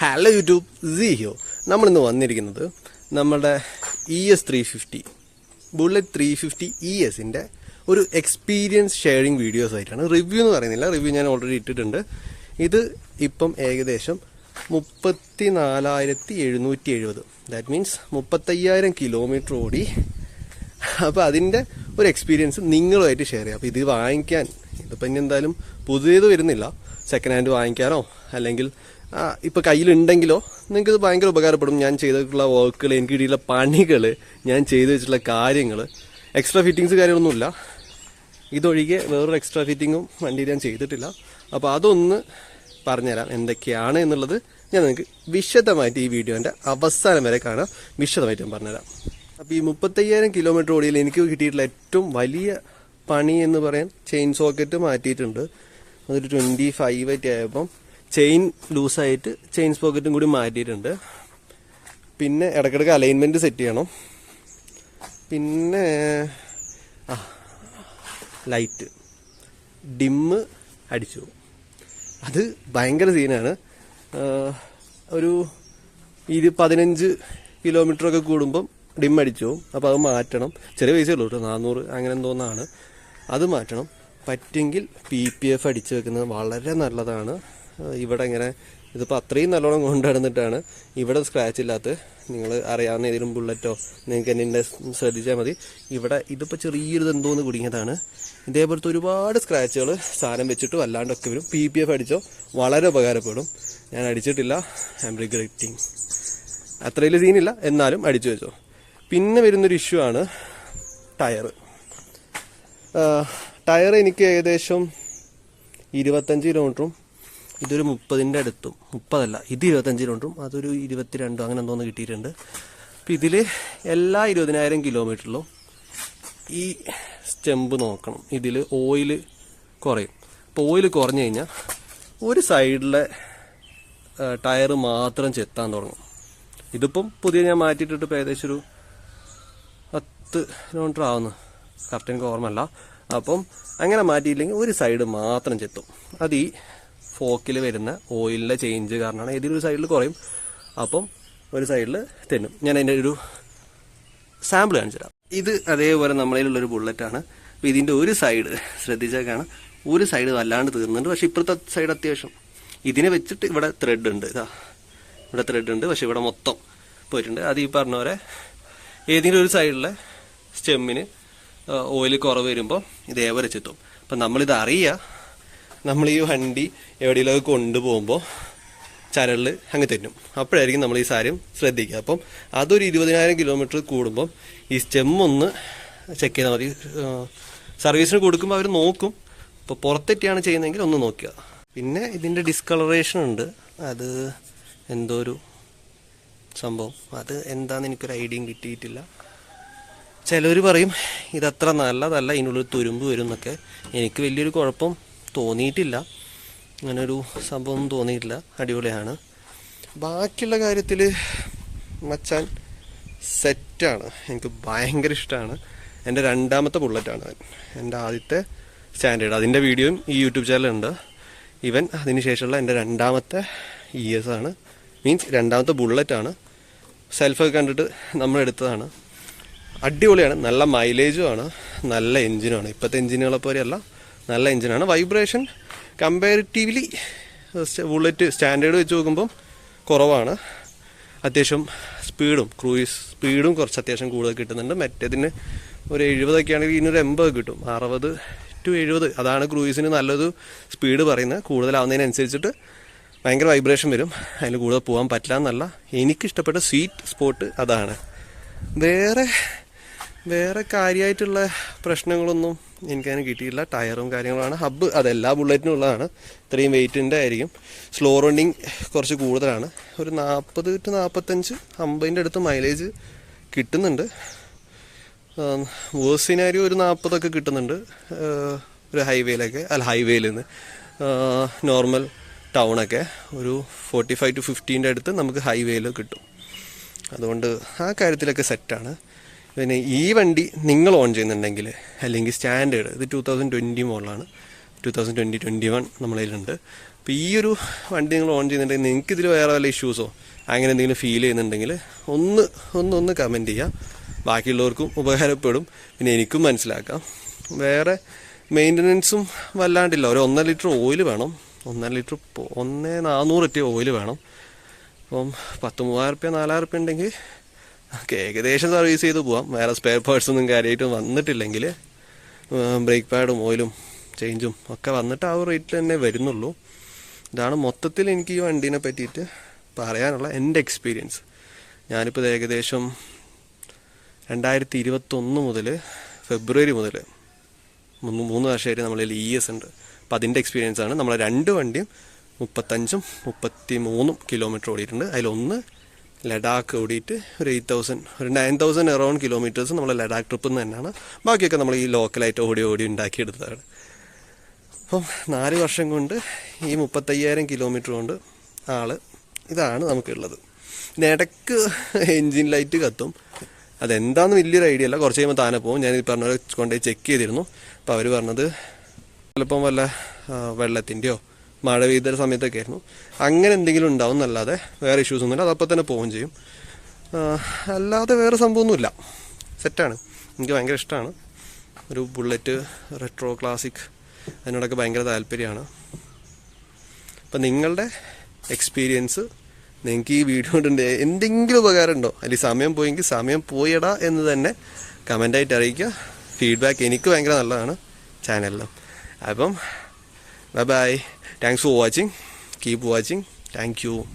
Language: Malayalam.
ഹലോ യൂട്യൂബ് സി ഹിയോ നമ്മളിന്ന് വന്നിരിക്കുന്നത് നമ്മുടെ E S three fifty bullet three fifty E എസിന്റെ ഒരു എക്സ്പീരിയൻസ് ഷെയറിങ് വീഡിയോസ് ആയിട്ടാണ്. റിവ്യൂ എന്ന് പറയുന്നില്ല. റിവ്യൂ ഞാൻ ഓൾറെഡി ഇട്ടിട്ടുണ്ട്. ഇത് ഇപ്പം ഏകദേശം മുപ്പത്തി നാലായിരത്തി എഴുന്നൂറ്റി എഴുപത് ദാറ്റ് മീൻസ് മുപ്പത്തയ്യായിരം കിലോമീറ്റർ ഓടി. അപ്പോൾ അതിന്റെ ഒരു എക്സ്പീരിയൻസ് നിങ്ങളുമായിട്ട് ഷെയർ ചെയ്യാം. അപ്പോൾ ഇത് വാങ്ങിക്കാൻ ഇതിപ്പോൾ ഇനി എന്തായാലും പുതിയത് വരുന്നില്ല. സെക്കൻഡ് ഹാൻഡ് വാങ്ങിക്കാനോ അല്ലെങ്കിൽ ആ, ഇപ്പൊ കയ്യിലുണ്ടെങ്കിലോ നിങ്ങൾക്ക് ഇത് ഭയങ്കര ഉപകാരപ്പെടും. ഞാൻ ചെയ്തിട്ടുള്ള വർക്കുകൾ എനിക്ക് കിട്ടിയിട്ടുള്ള പണികൾ ഞാൻ ചെയ്തു വെച്ചിട്ടുള്ള കാര്യങ്ങൾ എക്സ്ട്രാ ഫിറ്റിങ്സ് കാര്യങ്ങളൊന്നുമില്ല. ഇതൊഴികെ വേറൊരു എക്സ്ട്രാ ഫിറ്റിങ്ങും വണ്ടിയിൽ ഞാൻ ചെയ്തിട്ടില്ല. അപ്പോൾ അതൊന്ന് പറഞ്ഞുതരാം എന്തൊക്കെയാണ് എന്നുള്ളത് ഞാൻ നിങ്ങൾക്ക് വിശദമായിട്ട് ഈ വീഡിയോന്റെ അവസാനം വരെ കാണാം. വിശദമായിട്ട് ഞാൻ പറഞ്ഞുതരാം. അപ്പോൾ ഈ മുപ്പത്തയ്യായിരം കിലോമീറ്റർ ഓടിയിൽ എനിക്ക് കിട്ടിയിട്ടുള്ള ഏറ്റവും വലിയ പണി എന്ന് പറയാൻ ചെയിൻ സോക്കറ്റ് മാറ്റിയിട്ടുണ്ട്. അതൊരു ട്വന്റി ഫൈവ് ആയിട്ട് ആയപ്പം ചെയിൻ ലൂസായിട്ട് ചെയിൻ സ്പോക്കറ്റും കൂടി മാറ്റിയിട്ടുണ്ട്. പിന്നെ ഇടയ്ക്കിടയ്ക്ക് അലൈൻമെന്റ് സെറ്റ് ചെയ്യണം. പിന്നെ ആ ലൈറ്റ് ഡിമ്മ് അടിച്ചു. അത് ഭയങ്കര സീനാണ് ഒരു ഇരു പതിനഞ്ച് കിലോമീറ്റർ ഒക്കെ കൂടുമ്പം ഡിം അടിച്ചു. അപ്പോൾ അത് മാറ്റണം. ചെറിയ പൈസ ഉള്ളൂ കേട്ടോ നാനൂറ് അങ്ങനെ എന്തോന്നാണ് അത് മാറ്റണം. പറ്റുമെങ്കിൽ പി പി എഫ് അടിച്ചു വെക്കുന്നത് വളരെ നല്ലതാണ്. ഇവിടെ ഇങ്ങനെ ഇതിപ്പോൾ അത്രയും നല്ലോണം കൊണ്ടുനടന്നിട്ടാണ് ഇവിടെ സ്ക്രാച്ച് ഇല്ലാത്ത നിങ്ങൾ അറിയാവുന്ന ഏതെങ്കിലും ബുള്ളറ്റോ നിങ്ങൾക്ക് എന്നെ ശ്രദ്ധിച്ചാൽ മതി. ഇവിടെ ഇതിപ്പോൾ ചെറിയൊരു എന്തോന്ന് കുടുങ്ങിയതാണ്. ഇതേപോലത്തെ ഒരുപാട് സ്ക്രാച്ചുകൾ സാധനം വെച്ചിട്ട് അല്ലാണ്ടൊക്കെ വരും. പി പി എഫ് അടിച്ചോ വളരെ ഉപകാരപ്പെടും. ഞാൻ അടിച്ചിട്ടില്ല. ഐ എം റിഗ്രറ്റിങ് അത്രയിൽ സീനില്ല എന്നാലും അടിച്ചു വെച്ചോ. പിന്നെ വരുന്നൊരു ഇഷ്യൂ ആണ് ടയർ ടയർ എനിക്ക് ഏകദേശം ഇരുപത്തഞ്ച് കിലോമീറ്ററും ഇതൊരു മുപ്പതിന്റെ അടുത്തും. മുപ്പതല്ല ഇത് ഇരുപത്തഞ്ച് കിലോമീറ്ററും അതൊരു ഇരുപത്തിരണ്ടും അങ്ങനെ എന്തോന്ന് കിട്ടിയിട്ടുണ്ട്. അപ്പം ഇതിൽ എല്ലാ ഇരുപതിനായിരം കിലോമീറ്ററിലും ഈ സ്റ്റെമ്പ് നോക്കണം. ഇതിൽ ഓയിൽ കുറയും. അപ്പോൾ ഓയിൽ കുറഞ്ഞു കഴിഞ്ഞാൽ ഒരു സൈഡിലെ ടയർ മാത്രം ചെത്താൻ തുടങ്ങും. ഇതിപ്പം പുതിയ ഞാൻ മാറ്റിയിട്ടിട്ട് ഇപ്പോൾ ഏകദേശം ഒരു പത്ത് കിലോമീറ്റർ ആവുന്നു. കറക്റ്റ് എനിക്ക് ഓർമ്മല്ല അപ്പം അങ്ങനെ മാറ്റിയില്ലെങ്കിൽ ഒരു സൈഡ് മാത്രം ചെത്തും. അത് ഈ ഫോക്കിൽ വരുന്ന ഓയിലിന്റെ ചേഞ്ച് കാരണമാണ് ഏതെങ്കിലും ഒരു സൈഡിൽ കുറയും. അപ്പം ഒരു സൈഡിൽ തെന്നും. ഞാൻ അതിന്റെ ഒരു സാമ്പിൾ കാണിച്ചു തരാം. ഇത് അതേപോലെ നമ്മളതിലുള്ളൊരു ബുള്ളറ്റാണ് അപ്പോൾ ഇതിന്റെ ഒരു സൈഡ് ശ്രദ്ധിച്ചാൽ കാണാം. ഒരു സൈഡ് വല്ലാണ്ട് തീർന്നുണ്ട് പക്ഷേ ഇപ്പുറത്തെ സൈഡ് അത്യാവശ്യം ഇതിനെ വെച്ചിട്ട് ഇവിടെ ത്രെഡ് ഉണ്ട്. ഇതാ. ഇവിടെ ത്രെഡ് ഉണ്ട്. പക്ഷേ ഇവിടെ മൊത്തം പോയിട്ടുണ്ട്. അത് ഈ പറഞ്ഞ പോലെ ഏതെങ്കിലും ഒരു സൈഡിലെ സ്റ്റെമ്മിന് ഓയിൽ കുറവ് വരുമ്പോൾ ഇതേപോലെ ചെത്തും അപ്പം നമ്മളിത് അറിയുക നമ്മൾ ഈ വണ്ടി എവിടെയെങ്കിലും കൊണ്ടുപോകുമ്പോൾ ചരലിൽ അങ്ങ് തെന്നും. അപ്പോഴായിരിക്കും നമ്മൾ ഈ സാരം ശ്രദ്ധിക്കുക. അപ്പം അതൊരു ഇരുപതിനായിരം കിലോമീറ്റർ കൂടുമ്പം ഈ സ്റ്റെമ്മൊന്ന് ചെക്ക് ചെയ്താൽ മതി. സർവീസിന് കൊടുക്കുമ്പോൾ അവർ നോക്കും. ഇപ്പോൾ പുറത്തെറ്റിയാണ് ചെയ്യുന്നതെങ്കിൽ ഒന്ന് നോക്കുക. പിന്നെ ഇതിന്റെ ഡിസ്കളറേഷൻ ഉണ്ട്. അത് എന്തോ ഒരു സംഭവം. അത് എന്താണെന്ന് എനിക്കൊരു ഐഡിയയും കിട്ടിയിട്ടില്ല. ചിലർ പറയും ഇതത്ര നല്ലതല്ല ഇതിനുള്ളിൽ തുരുമ്പ് വരും എന്നൊക്കെ. എനിക്ക് വലിയൊരു കുഴപ്പം തോന്നിയിട്ടില്ല. അങ്ങനൊരു സംഭവം തോന്നിയിട്ടില്ല. അടിപൊളിയാണ്. ബാക്കിയുള്ള കാര്യത്തിൽ മച്ചാൻ സെറ്റാണ്. എനിക്ക് ഭയങ്കര ഇഷ്ടമാണ് എന്റെ രണ്ടാമത്തെ ബുള്ളറ്റാണ് അവൻ. എന്റെ ആദ്യത്തെ സ്റ്റാൻഡേർഡ്. അതിന്റെ വീഡിയോയും ഈ യൂട്യൂബ് ചാനലുണ്ട് ഇവൻ അതിന് ശേഷമുള്ള എന്റെ രണ്ടാമത്തെ ഇ എസ് ആണ്. മീൻസ് രണ്ടാമത്തെ ബുള്ളറ്റാണ്. സെൽഫൊക്കെ കണ്ടിട്ട് നമ്മൾ എടുത്തതാണ്. അടിപൊളിയാണ്. നല്ല മൈലേജും ആണ്. നല്ല എൻജിനുമാണ് ഇപ്പോഴത്തെ എൻജിനുകളെ പോലെയല്ല. നല്ല എഞ്ചിനാണ്. വൈബ്രേഷൻ കമ്പാരിറ്റീവ്ലി ബുള്ളറ്റ് സ്റ്റാൻഡേർഡ് വെച്ച് നോക്കുമ്പം കുറവാണ്. അത്യാവശ്യം സ്പീഡും ക്രൂയിസ് സ്പീഡും കുറച്ച് അത്യാവശ്യം കൂടുതൽ കിട്ടുന്നുണ്ട്. മറ്റേതിന് ഒരു എഴുപതൊക്കെ ആണെങ്കിൽ ഇതിനൊരു എൺപത് കിട്ടും. അറുപത് ടു എഴുപത് അതാണ് ക്രൂയിസിന് നല്ലൊരു സ്പീഡ് പറയുന്നത്. കൂടുതലാവുന്നതിനനുസരിച്ചിട്ട് ഭയങ്കര വൈബ്രേഷൻ വരും. അതിൽ കൂടുതൽ പോകാൻ പറ്റില്ല എന്നല്ല. എനിക്കിഷ്ടപ്പെട്ട സ്വീറ്റ് സ്പോട്ട് അതാണ്. വേറെ വേറെ കാര്യമായിട്ടുള്ള പ്രശ്നങ്ങളൊന്നും എനിക്കതിന് കിട്ടിയില്ല ടയറും കാര്യങ്ങളാണ് ഹബ്ബ് അത് എല്ലാ ബുള്ളറ്റിനും ഉള്ളതാണ്. ഇത്രയും വെയിറ്റിന്റെ ആയിരിക്കും. സ്ലോ റണ്ണിങ് കുറച്ച് കൂടുതലാണ്. ഒരു നാൽപ്പത് ടു നാൽപ്പത്തഞ്ച് അമ്പതിന്റെ അടുത്ത് മൈലേജ് കിട്ടുന്നുണ്ട്. വേഴ്സിനാരി ഒരു നാൽപ്പതൊക്കെ കിട്ടുന്നുണ്ട്. ഒരു ഹൈവേയിലൊക്കെ അല്ല ഹൈവേയിൽ നിന്ന് നോർമൽ ടൗണൊക്കെ ഒരു ഫോർട്ടി ഫൈവ് ടു ഫിഫ്റ്റീന്റെ അടുത്ത് നമുക്ക് ഹൈവേയിൽ കിട്ടും. അതുകൊണ്ട് ആ കാര്യത്തിലൊക്കെ സെറ്റാണ് പിന്നെ ഈ വണ്ടി നിങ്ങൾ ഓൺ ചെയ്യുന്നുണ്ടെങ്കിൽ അല്ലെങ്കിൽ സ്റ്റാൻഡേർഡ് ഇത് ടൂ തൗസൻഡ് ട്വന്റി മോഡലാണ്. Two thousand twenty twenty one നമ്മളതിലുണ്ട് അപ്പോൾ ഈ ഒരു വണ്ടി നിങ്ങൾ ഓൺ ചെയ്യുന്നുണ്ടെങ്കിൽ നിങ്ങൾക്ക് ഇതിൽ വേറെ വല്ല ഇഷ്യൂസോ അങ്ങനെ എന്തെങ്കിലും ഫീൽ ചെയ്യുന്നുണ്ടെങ്കിൽ ഒന്ന് ഒന്ന് ഒന്ന് കമന്റ് ചെയ്യാം. ബാക്കിയുള്ളവർക്കും ഉപകാരപ്പെടും. പിന്നെ എനിക്കും മനസ്സിലാക്കാം. വേറെ മെയിന്റനൻസും വല്ലാണ്ടില്ല. ഒരു ഒന്നര ലിറ്റർ ഓയിൽ വേണം. ഒന്നര ലിറ്റർ ഒന്നേ നാനൂറ് എത്തിയ ഓയിൽ വേണം. അപ്പം പത്ത് മൂവായിരം റുപ്യ നാലായിരം റുപ്യ ഉണ്ടെങ്കിൽ ഏകദേശം സർവീസ് ചെയ്ത് പോവാം. വേറെ സ്പെയർ പാർട്സ് ഒന്നും കാര്യമായിട്ട് വന്നിട്ടില്ലെങ്കിൽ ബ്രേക്ക് പാഡും ഓയിലും ചേഞ്ചും ഒക്കെ വന്നിട്ട് ആ റേറ്റിൽ തന്നെ വരുന്നുള്ളൂ. ഇതാണ് മൊത്തത്തിൽ എനിക്ക് ഈ വണ്ടീനെ പറ്റിയിട്ട് പറയാനുള്ള എന്റെ എക്സ്പീരിയൻസ് ഞാനിപ്പോൾ ഏകദേശം രണ്ടായിരത്തി ഇരുപത്തൊന്ന് മുതൽ ഫെബ്രുവരി മുതൽ മൂന്ന് മൂന്ന് വർഷമായിട്ട് നമ്മളിൽ ഇ എസ് ഉണ്ട്. അപ്പം അതിന്റെ എക്സ്പീരിയൻസ് ആണ്. നമ്മളെ രണ്ട് വണ്ടിയും മുപ്പത്തഞ്ചും മുപ്പത്തി മൂന്നും കിലോമീറ്റർ ഓടിയിട്ടുണ്ട്. അതിലൊന്ന് ലഡാക്ക് ഓടിയിട്ട് ഒരു എയ്റ്റ് തൗസൻഡ് ഒരു നയൻ തൗസൻഡ് അറൗണ്ട് കിലോമീറ്റേഴ്സ് നമ്മൾ ലഡാക്ക് ട്രിപ്പ് നിന്ന് തന്നെയാണ്. ബാക്കിയൊക്കെ നമ്മൾ ഈ ലോക്കലായിട്ട് ഓടി ഓടി ഉണ്ടാക്കിയെടുത്തതാണ്. അപ്പം നാല് വർഷം കൊണ്ട് ഈ മുപ്പത്തയ്യായിരം കിലോമീറ്റർ കൊണ്ട് ആൾ ഇതാണ് നമുക്കുള്ളത്. പിന്നെ ഇടയ്ക്ക് എൻജിൻ ലൈറ്റ് കത്തും. അതെന്താണെന്ന് വലിയൊരു ഐഡിയ അല്ല. കുറച്ച് കഴിയുമ്പോൾ താനെ പോകും ഞാൻ ഈ പറഞ്ഞ കൊണ്ടുപോയി ചെക്ക് ചെയ്തിരുന്നു. അപ്പോൾ അവർ പറഞ്ഞത് ചിലപ്പം വല്ല വെള്ളത്തിന്റെയോ മഴ പെയ്ത സമയത്തൊക്കെ ആയിരുന്നു. അങ്ങനെ എന്തെങ്കിലും ഉണ്ടാവും എന്നല്ലാതെ വേറെ ഇഷ്യൂസ് ഒന്നുമില്ല. അതപ്പോൾ തന്നെ പോവുകയും ചെയ്യും. അല്ലാതെ വേറെ സംഭവമൊന്നുമില്ല. സെറ്റാണ് എനിക്ക് ഭയങ്കര ഇഷ്ടമാണ്. ഒരു ബുള്ളറ്റ് റെട്രോ ക്ലാസിക് അതിനോടൊക്കെ ഭയങ്കര താല്പര്യമാണ്. അപ്പം നിങ്ങളുടെ എക്സ്പീരിയൻസ് നിങ്ങൾക്ക് ഈ വീഡിയോ കൊണ്ട് എന്തെങ്കിലും ഉപകാരം ഉണ്ടോ? അല്ലെങ്കിൽ സമയം പോയെങ്കിൽ സമയം പോയിടാ എന്ന് തന്നെ കമന്റായിട്ട് അറിയിക്കുക. ഫീഡ്ബാക്ക് എനിക്ക് ഭയങ്കര നല്ലതാണ് ചാനലിലും അപ്പം Bye bye. Thanks for watching. Keep watching. Thank you.